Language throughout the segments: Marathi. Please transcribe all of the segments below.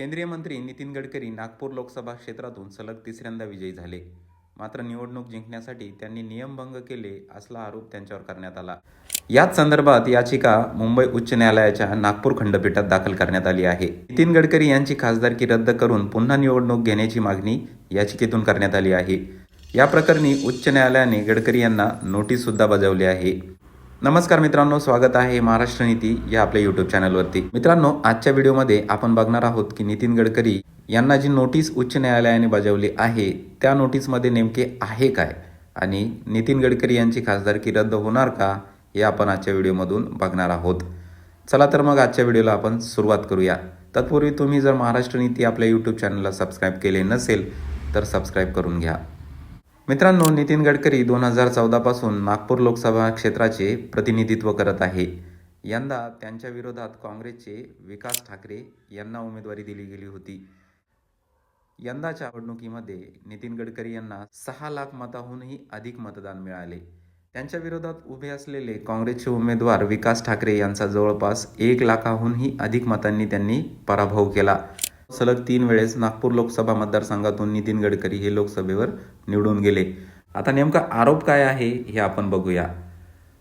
केंद्रीय मंत्री नितीन गडकरी नागपूर लोकसभा क्षेत्रातून सलग तिसऱ्यांदा विजयी झाले. मात्र निवडणूक जिंकण्यासाठी त्यांनी नियमभंग केले असला आरोप त्यांच्यावर करण्यात आला. याच संदर्भात याचिका मुंबई उच्च न्यायालयाच्या नागपूर खंडपीठात दाखल करण्यात आली आहे. नितीन गडकरी यांची खासदारकी रद्द करून पुन्हा निवडणूक घेण्याची मागणी याचिकेतून करण्यात आली आहे. या प्रकरणी उच्च न्यायालयाने गडकरी यांना नोटीस सुद्धा बजावली आहे. नमस्कार मित्रांनो स्वागत आहे महाराष्ट्र नीती या आपल्या युट्यूब चॅनलवरती. मित्रांनो आजच्या व्हिडिओमध्ये आपण बघणार आहोत की नितीन गडकरी यांना जी नोटीस उच्च न्यायालयाने बजावली आहे त्या नोटीसमध्ये नेमके आहे काय? आणि नितीन गडकरी यांची खासदारकी रद्द होणार का हे आपण आजच्या व्हिडिओमधून बघणार आहोत. चला तर मग आजच्या व्हिडिओला आपण सुरुवात करूया. तत्पूर्वी तुम्ही जर महाराष्ट्र नीती आपल्या यूट्यूब चॅनलला सबस्क्राईब केले नसेल तर सबस्क्राईब करून घ्या. मित्रांनो नितीन गडकरी दोन हजार चौदापासून नागपूर लोकसभा क्षेत्राचे प्रतिनिधित्व करत आहे. यंदा त्यांच्या विरोधात काँग्रेसचे विकास ठाकरे यांना उमेदवारी दिली गेली होती. यंदाच्या निवडणुकीमध्ये नितीन गडकरी यांना सहा लाख मताहूनही अधिक मतदान मिळाले. त्यांच्या विरोधात उभे असलेले काँग्रेसचे उमेदवार विकास ठाकरे यांचा जवळपास एक लाखाहूनही अधिक मतांनी त्यांनी पराभव केला. सलग तीन वेळेस नागपूर लोकसभा मतदारसंघातून नितीन गडकरी हे लोकसभेवर निवडून गेले. आता नेमका आरोप काय आहे हे आपण बघूया.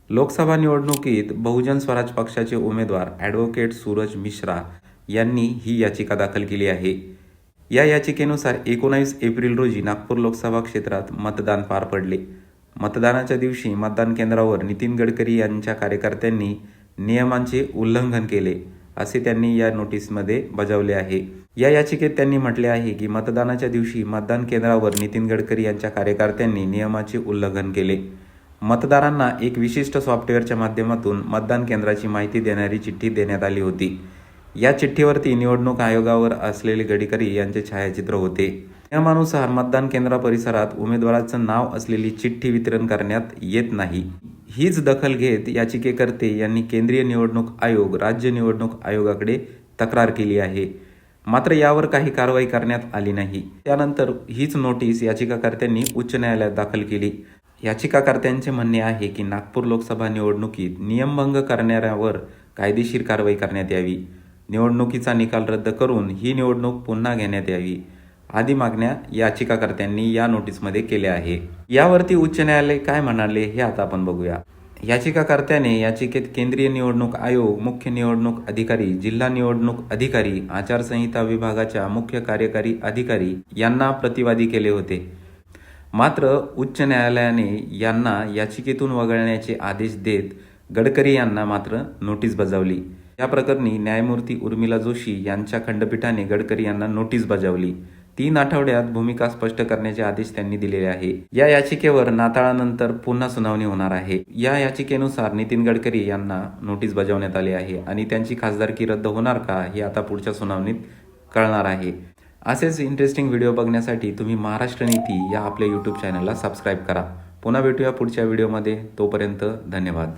लोकसभा निवडणुकीत बहुजन स्वराज पक्षाचे उमेदवार ॲडव्होकेट सूरज मिश्रा यांनी ही याचिका दाखल केली आहे. या याचिकेनुसार एकोणावीस एप्रिल रोजी नागपूर लोकसभा क्षेत्रात मतदान पार पडले. मतदानाच्या दिवशी मतदान केंद्रावर नितीन गडकरी यांच्या कार्यकर्त्यांनी नियमांचे उल्लंघन केले असे त्यांनी या नोटीसमध्ये बजावले आहे. या याचिकेत त्यांनी म्हटले आहे की मतदानाच्या दिवशी मतदान केंद्रावर नितीन गडकरी यांच्या कार्यकर्त्यांनी नियमाचे उल्लंघन केले. मतदारांना एक विशिष्ट सॉफ्टवेअरच्या माध्यमातून मतदान केंद्राची माहिती देणारी चिठ्ठी देण्यात आली होती. या चिठ्ठीवरती निवडणूक आयोगावर असलेले गडकरी यांचे छायाचित्र होते. नियमानुसार मतदान केंद्र परिसरात उमेदवाराचं नाव असलेली चिठ्ठी वितरण करण्यात येत नाही. हीच दखल घेत याचिकेकर्ते यांनी केंद्रीय निवडणूक आयोग राज्य निवडणूक आयोगाकडे तक्रार केली आहे. मात्र यावर काही कारवाई करण्यात आली नाही. त्यानंतर हीच नोटीस याचिकाकर्त्यांनी उच्च न्यायालयात दाखल केली. याचिकाकर्त्यांचे म्हणणे आहे की नागपूर लोकसभा निवडणुकीत नियमभंग करणाऱ्यावर कायदेशीर कारवाई करण्यात यावी. निवडणुकीचा निकाल रद्द करून ही निवडणूक पुन्हा घेण्यात यावी. आदी मागण्या याचिकाकर्त्यांनी या नोटीसमध्ये केल्या आहे. यावरती उच्च न्यायालय काय म्हणाले हे आता आपण बघूया. याचिकाकर्त्याने याचिकेत केंद्रीय निवडणूक आयोग मुख्य निवडणूक अधिकारी जिल्हा निवडणूक अधिकारी आचारसंहिता विभागाच्या मुख्य कार्यकारी अधिकारी यांना प्रतिवादी केले होते. मात्र उच्च न्यायालयाने यांना याचिकेतून वगळण्याचे आदेश देत गडकरी यांना मात्र नोटीस बजावली. या प्रकरणी न्यायमूर्ती उर्मिला जोशी यांच्या खंडपीठाने गडकरी यांना नोटीस बजावली. तीन आठवड्यात भूमिका स्पष्ट करण्याचे आदेश त्यांनी दिलेले आहे. या याचिकेवर नाताळानंतर पुन्हा सुनावणी होणार आहे. या याचिकेनुसार नितीन गडकरी यांना नोटीस बजावण्यात आली आहे आणि त्यांची खासदारकी रद्द होणार का हे आता पुढच्या सुनावणीत कळणार आहे. असेच इंटरेस्टिंग व्हिडिओ बघण्यासाठी तुम्ही महाराष्ट्र नीती या आपल्या यूट्यूब चॅनलला सबस्क्राईब करा. पुन्हा भेटूया पुढच्या व्हिडिओमध्ये तोपर्यंत धन्यवाद.